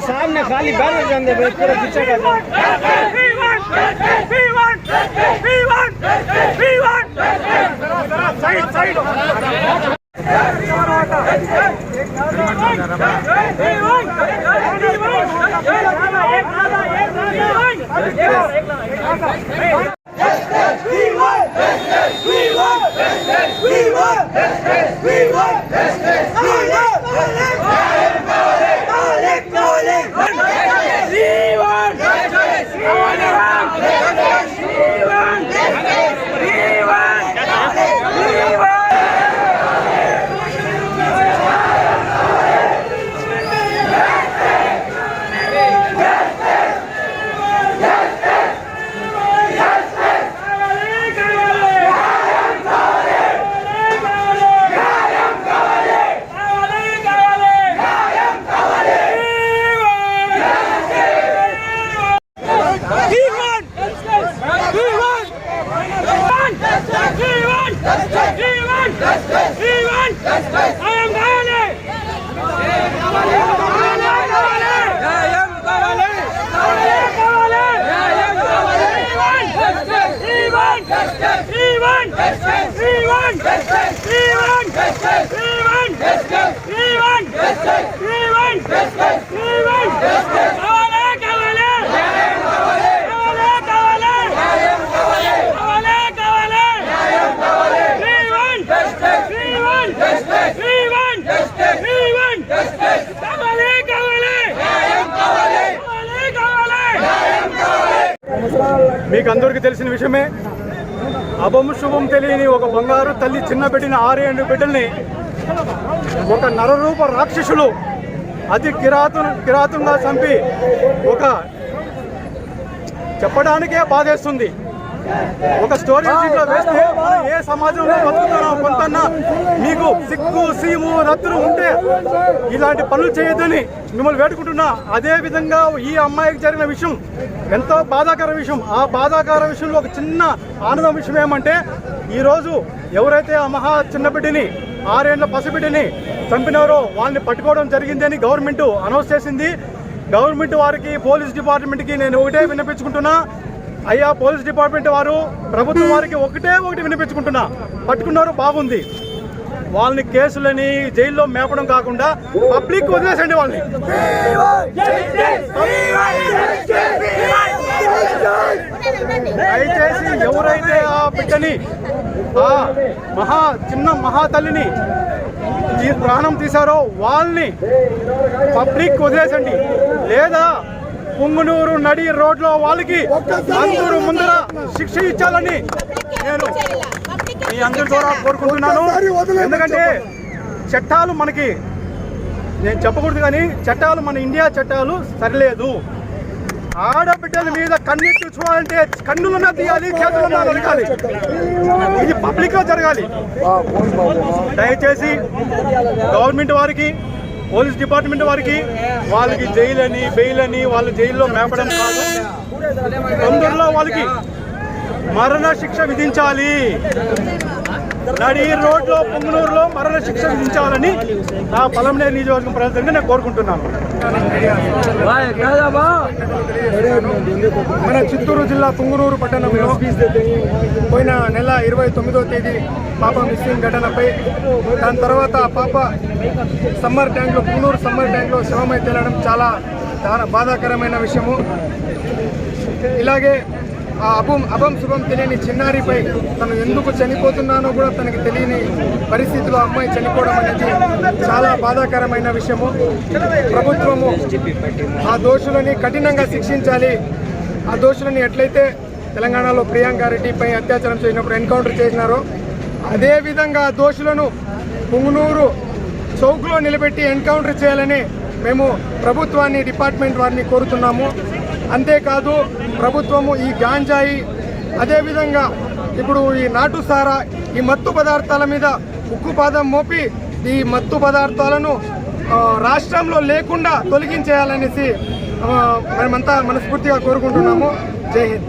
सामने खाली पीछे का जान మీకు అందరికీ తెలిసిన విషయమే అభం శుభం తెలియని ఒక బంగారు తల్లి చిన్న బిడ్డని ఆరేడు బిడ్డల్ని ఒక నరరూప రాక్షసులు అతి కిరాతు కిరాతంగా చంపి ఒక చెప్పడానికే బాధేస్తుంది. ఒక స్టోరీ వేస్తే మనం ఏ సమాజంలో బతుకుతున్నాం కొంతన్నా మీకు సిగ్గు సీము రత్తులు ఉంటే ఇలాంటి పనులు చేయొద్దని మిమ్మల్ని వేడుకుంటున్నా. అదే విధంగా ఈ అమ్మాయికి జరిగిన విషయం ఎంతో బాధాకర విషయం. ఆ బాధాకర విషయంలో ఒక చిన్న ఆనందం విషయం ఏమంటే ఈరోజు ఎవరైతే ఆ మహా చిన్న బిడ్డని ఆరేళ్ళ పసిబిడ్డిని చంపినారో వాళ్ళని పట్టుకోవడం జరిగిందని గవర్నమెంట్ అనౌన్స్ చేసింది. గవర్నమెంట్ వారికి పోలీస్ డిపార్ట్మెంట్కి నేను ఒకటే వినిపించుకుంటున్నా అయ్యా పోలీస్ డిపార్ట్మెంట్ వారు ప్రభుత్వం వారికి ఒకటే ఒకటి వినిపించుకుంటున్నా. పట్టుకున్నారు బాగుంది. వాళ్ళని కేసులని జైల్లో మేపడం కాకుండా పబ్లిక్ వదిలేసండి వాళ్ళని. దయచేసి ఎవరైతే ఆ బిడ్డని ఆ మహా చిన్న మహాతల్లిని ఈ ప్రాణం తీశారో వాళ్ళని పబ్లిక్ వదిలేసండి. లేదా పుంగునూరు నడి రోడ్లో వాళ్ళకి అందరూ ముందర శిక్ష ఇచ్చాలని నేను మీ అందరి ద్వారా కోరుకుంటున్నాను. ఎందుకంటే చట్టాలు మనకి నేను చెప్పకూడదు కానీ చట్టాలు మన ఇండియా చట్టాలు సరిలేదు. ఆడబిడ్డల మీద కన్నెత్తి చూడాలంటే కన్నులన్నా తీయాలి చేతులన్నా నరకాలి ఇది పబ్లిక్లో జరగాలి దయచేసి గవర్నమెంట్ వారికి పోలీస్ డిపార్ట్మెంట్ వారికి వాళ్ళకి జైలు అని బెయిల్ అని వాళ్ళ జైల్లో మేపడం కాదు. తొందరలో వాళ్ళకి మరణ శిక్ష విధించాలి. నడి రోడ్లో పొంగునూరులో మరణ శిక్ష విధించాలని నా పలంనేరు నియోజకవర్గం ప్రజలంగా నేను కోరుకుంటున్నాను. మన చిత్తూరు జిల్లా పుంగునూరు పట్టణంలో పోయిన నెల ఇరవై తొమ్మిదో తేదీ పాప మిస్సింగ్ ఘటనపై దాని తర్వాత పాప సమ్మర్ ట్యాంక్లో పుంగనూరు సమ్మర్ ట్యాంక్లో శవమై తేలడం చాలా బాధాకరమైన విషయము. ఇలాగే ఆ అభం అభం శుభం తెలియని చిన్నారిపై తను ఎందుకు చనిపోతున్నానో కూడా తనకి తెలియని పరిస్థితిలో అమ్మాయి చనిపోవడం అనేది చాలా బాధాకరమైన విషయము. ప్రభుత్వము ఆ దోషులని కఠినంగా శిక్షించాలి. ఆ దోషులని ఎట్లయితే తెలంగాణలో ప్రియాంక రెడ్డిపై అత్యాచారం చేసినప్పుడు ఎన్కౌంటర్ చేసినారో అదేవిధంగా ఆ దోషులను పుంగునూరు చౌక్లో నిలబెట్టి ఎన్కౌంటర్ చేయాలని మేము ప్రభుత్వాన్ని డిపార్ట్మెంట్ వారిని కోరుతున్నాము. అంతేకాదు ప్రభుత్వము ఈ గాంజాయి అదేవిధంగా ఇప్పుడు ఈ నాటు సారా ఈ మత్తు పదార్థాల మీద ఉక్కుపాదం మోపి ఈ మత్తు పదార్థాలను రాష్ట్రంలో లేకుండా తొలగించేయాలనేసి మనమంతా మనస్ఫూర్తిగా కోరుకుంటున్నాము. జై హింద్.